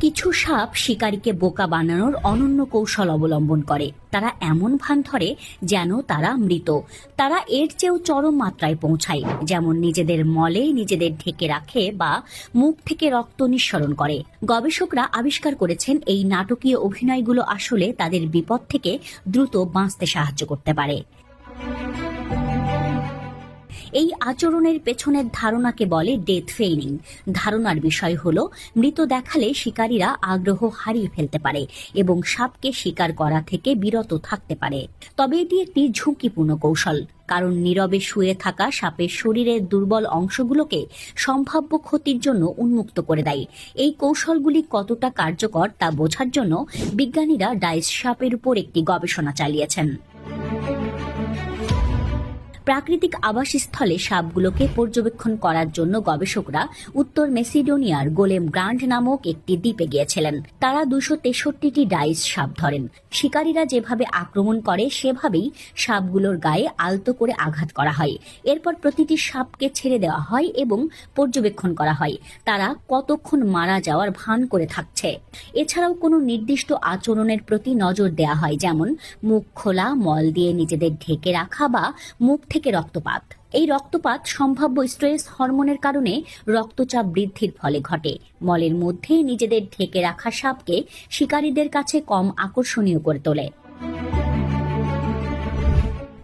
কিছু সাপ শিকারীকে বোকা বানানোর অনন্য কৌশল অবলম্বন করে। তারা এমন ভান ধরে যেন তারা মৃত। তারা এর চেয়েও চরম মাত্রায় পৌঁছায়, যেমন নিজেদের মলে নিজেদের ঢেকে রাখে বা মুখ থেকে রক্ত নিঃসরণ করে। গবেষকরা আবিষ্কার করেছেন এই নাটকীয় অভিনয়গুলো আসলে তাদের বিপদ থেকে দ্রুত বাঁচতে সাহায্য করতে পারে। এই আচরণের পেছনের ধারণাকে বলে ডেথ ফেইনিং ধারণার বিষয় হল, মৃত দেখালে শিকারীরা আগ্রহ হারিয়ে ফেলতে পারে এবং সাপকে শিকার করা থেকে বিরত থাকতে পারে। তবে এটি একটি ঝুঁকিপূর্ণ কৌশল, কারণ নীরবে শুয়ে থাকা সাপের শরীরের দুর্বল অংশগুলোকে সম্ভাব্য ক্ষতির জন্য উন্মুক্ত করে দেয়। এই কৌশলগুলি কতটা কার্যকর তা বোঝার জন্য বিজ্ঞানীরা ডাইস সাপের উপর একটি গবেষণা চালিয়েছেন। প্রাকৃতিক আবাসস্থলে সাপগুলোকে পর্যবেক্ষণ করার জন্য গবেষকরা উত্তর মেসিডোনিয়ার গোলেম গ্রান্ড নামক একটি দ্বীপে গিয়েছিলেন। তারা দুশো তেষট্টিটি ডাইস সাপ ধরেন। শিকারীরা যেভাবে আক্রমণ করে, সেভাবেই সাপগুলোর গায়ে আলতো করে আঘাত করা হয়। এরপর প্রতিটি সাপকে ছেড়ে দেওয়া হয় এবং পর্যবেক্ষণ করা হয়। তারা কতক্ষণ মারা যাওয়ার ভান করে থাকছে। এছাড়াও কোনো নির্দিষ্ট আচরণের প্রতি নজর দেওয়া হয়, যেমন মুখ খোলা, মল দিয়ে নিজেদের ঢেকে রাখা বা মুখ থেকে রক্তপাত। এই রক্তপাত সম্ভাব্য স্ট্রেস হরমোনের কারণে রক্তচাপ বৃদ্ধির ফলে ঘটে। মলের মধ্যে নিজেদের ঢেকে রাখা সাপকে শিকারীদের কাছে কম আকর্ষণীয় করে তোলে।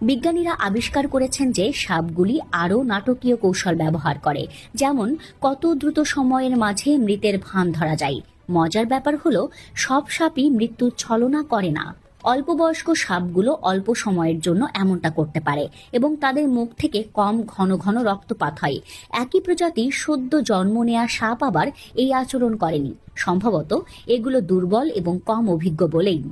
বিজ্ঞানীরা আবিষ্কার করেছেন যে সাপগুলি আরও নাটকীয় কৌশল ব্যবহার করে। যেমন, কত দ্রুত সময়ের মাঝে মৃতের ভান ধরা যায়। মজার ব্যাপার হলো, সব সাপই মৃত্যুর ছলনা করে না। অল্প বয়স্ক সাপগুলো অল্প সময়ের জন্য এমনটা করতে পারে এবং তাদের মুখ থেকে কম ঘন ঘন রক্তপাত হয়। একই প্রজাতি সদ্য জন্ম নেয়া সাপ আবার এই আচরণ করেনি। সম্ভবত এগুলো দুর্বল এবং কম অভিজ্ঞ বলেই।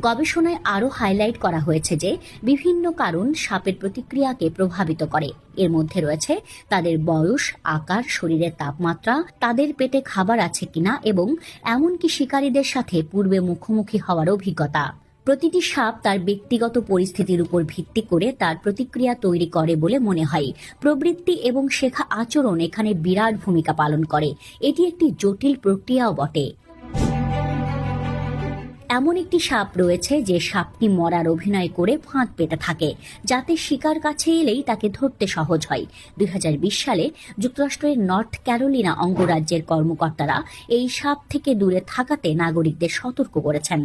গবেষণায় আরও হাইলাইট করা হয়েছে যে বিভিন্ন কারণ সাপের প্রতিক্রিয়াকে প্রভাবিত করে। এর মধ্যে রয়েছে তাদের বয়স, আকার, শরীরের তাপমাত্রা, তাদের পেটে খাবার আছে কিনা এবং এমনকি শিকারীদের সাথে পূর্বে মুখোমুখি হওয়ার অভিজ্ঞতা। প্রতিটি সাপ তার ব্যক্তিগত পরিস্থিতির উপর ভিত্তি করে তার প্রতিক্রিয়া তৈরি করে বলে মনে হয়। প্রবৃত্তি এবং শেখা আচরণ এখানে বিরাট ভূমিকা পালন করে। এটি একটি জটিল প্রক্রিয়াও বটে। এমন একটি সাপ রয়েছে যে সাপটি মরার অভিনয় করে ফাঁদ পেতে থাকে, যাতে শিকার কাছে এলেই তাকে ধরতে সহজ হয়। দুই হাজার বিশ সালে যুক্তরাষ্ট্রের নর্থ ক্যারোলিনা অঙ্গরাজ্যের কর্মকর্তারা এই সাপ থেকে দূরে থাকাতে নাগরিকদের সতর্ক করেছেন।